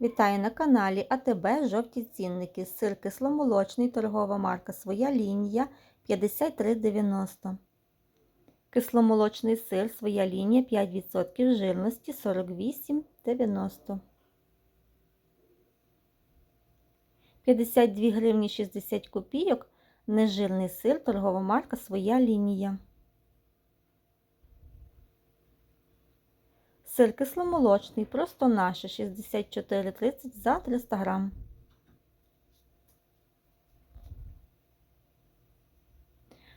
Вітаю на каналі АТБ Жовті цінники. Сир кисломолочний, торгова марка Своя лінія 53,90. Кисломолочний сир Своя лінія 5% жирності 48,90. 52 гривні 60 копійок. Нежирний сир, торгова марка Своя лінія. Сир кисломолочний, просто наше 64,30 за 300 грам.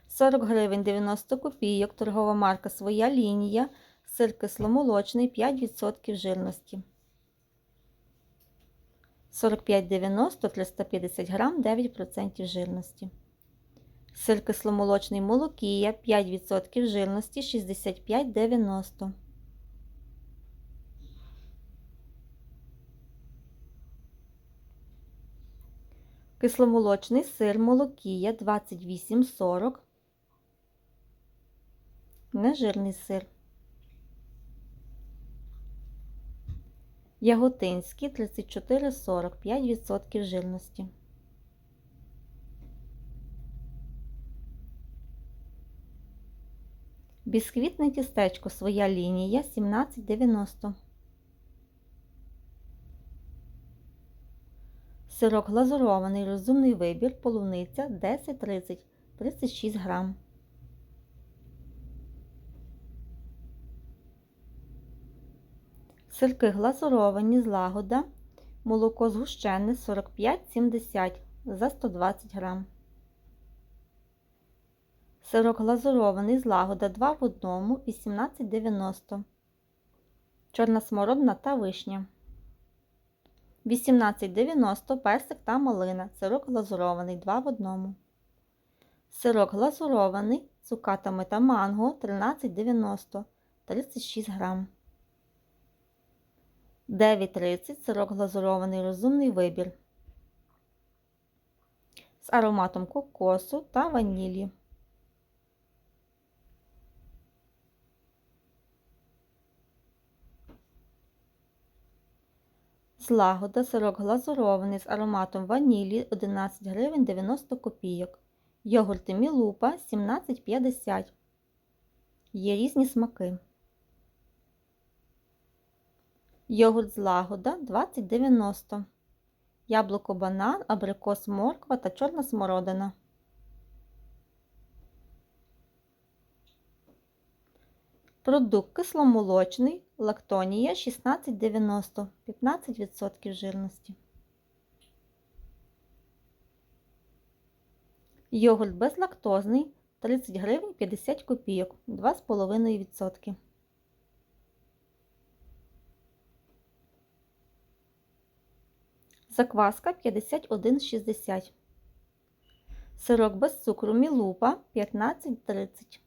Сорок гривень 90 копійок, торгова марка Своя лінія, сир кисломолочний 5% жирності. 45,90 350 грам 9% жирності. Сир кисломолочний молокія 5% жирності 65,90 Кисломолочний сир молокія 28,40. Нежирний сир. Яготинський 34,40, 5% жирності. Бісквітне тістечко своя лінія 17,90. Сирок глазурований, розумний вибір, полуниця 10-30, 36 грам. Сирки глазуровані, злагода, молоко згущене 45-70 за 120 грам. Сирок глазурований, злагода 2 в 1, 18,90. Чорна смородина та вишня. 18,90 персик та малина. Сирок глазурований 2 в 1. Сирок глазурований з цукатами та манго 13,90 36 грам. 9,30 сирок глазурований розумний вибір. З ароматом кокосу та ванілі. Злагода сирок глазурований з ароматом ванілі 11 гривень 90 копійок. Йогурти Мілупа 17,50. Є різні смаки. Йогурт злагода 20,90. Яблуко банан, абрикос морква та чорна смородина. Продукт кисломолочний, лактонія 16,90, 15% жирності. Йогурт безлактозний 30 гривень 50 копійок, 2,5%. Закваска 51,60. Сирок без цукру Мілупа 15,30.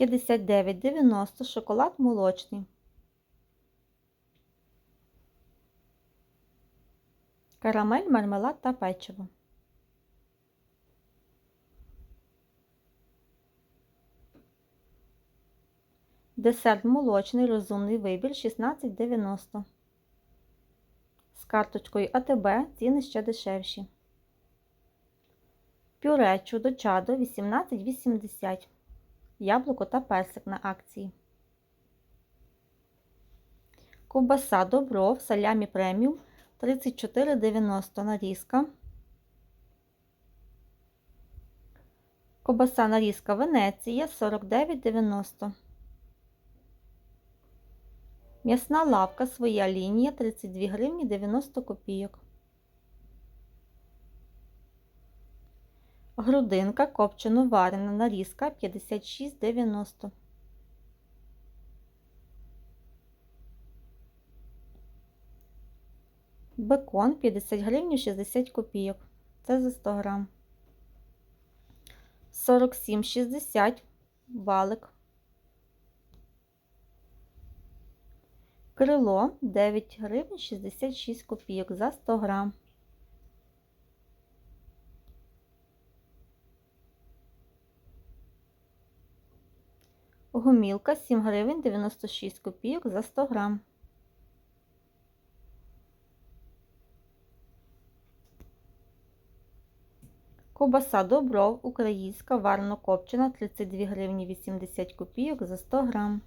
59,90 шоколад молочний. Карамель, мармелад та печиво. Десерт молочний, розумний вибір 16,90. З карточкою АТБ ціни ще дешевші. Пюре чудо чадо 18,80 яблуко та персик на акції. Ковбаса Добров салямі преміум 34,90 нарізка. Ковбаса нарізка Венеція 49,90. М'ясна лавка своя лінія 32 гривні 90 копійок. Грудинка копчено варена нарізка 56,90. Бекон 50 гривень 60 копійок. Це за 100 грам. 47,60 валик. Крило 9 гривень 66 копійок за 100 грам. Гумілка 7 гривень 96 копійок за 100 грам. Ковбаса Добров українська варено копчена 32 гривні 80 копійок за 100 грам.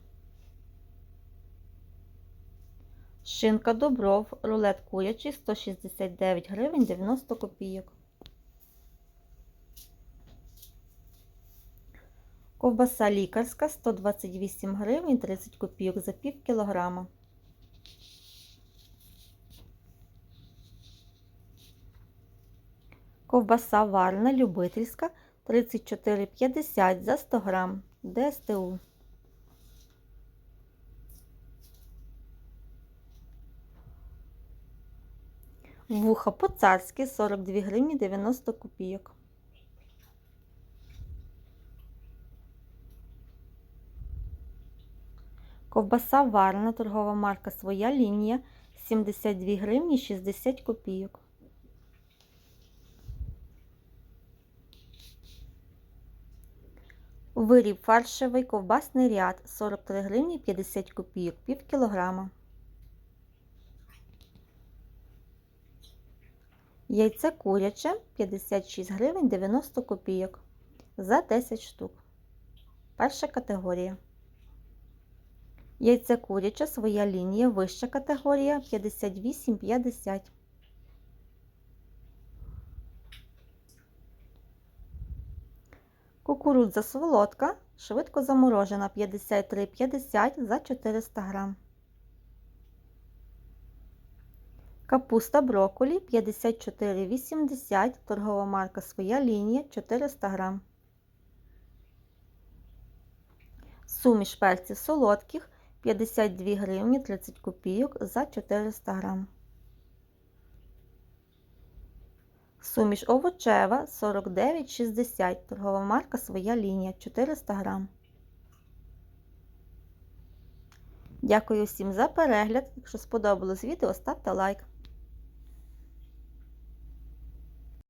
Шинка Добров рулет курячий 169 гривень 90 копійок. Ковбаса лікарська 128 гривень 30 копійок за пів кілограма. Ковбаса варна любительська 34,50 за 100 грам. ДСТУ. Вуха по-царськи 42 гривні 90 копійок. Ковбаса варена, торгова марка Своя лінія 72 гривні 60 копійок. Виріб фаршевий ковбасний ряд 43 гривні 50 копійок, пів кілограма. Яйце куряче 56 гривень 90 копійок за 10 штук. Перша категорія. Яйце куряче, своя лінія, вища категорія 58,50. Кукурудза солодка, швидко заморожена 53,50 за 400 грам. Капуста брокколі 54,80, торгова марка Своя лінія 400 грам. Суміш перців солодких 52 гривні 30 копійок за 400 грам. Суміш овочева 49,60, торгова марка Своя лінія 400 грам. Дякую всім за перегляд. Якщо сподобалось відео, ставте лайк.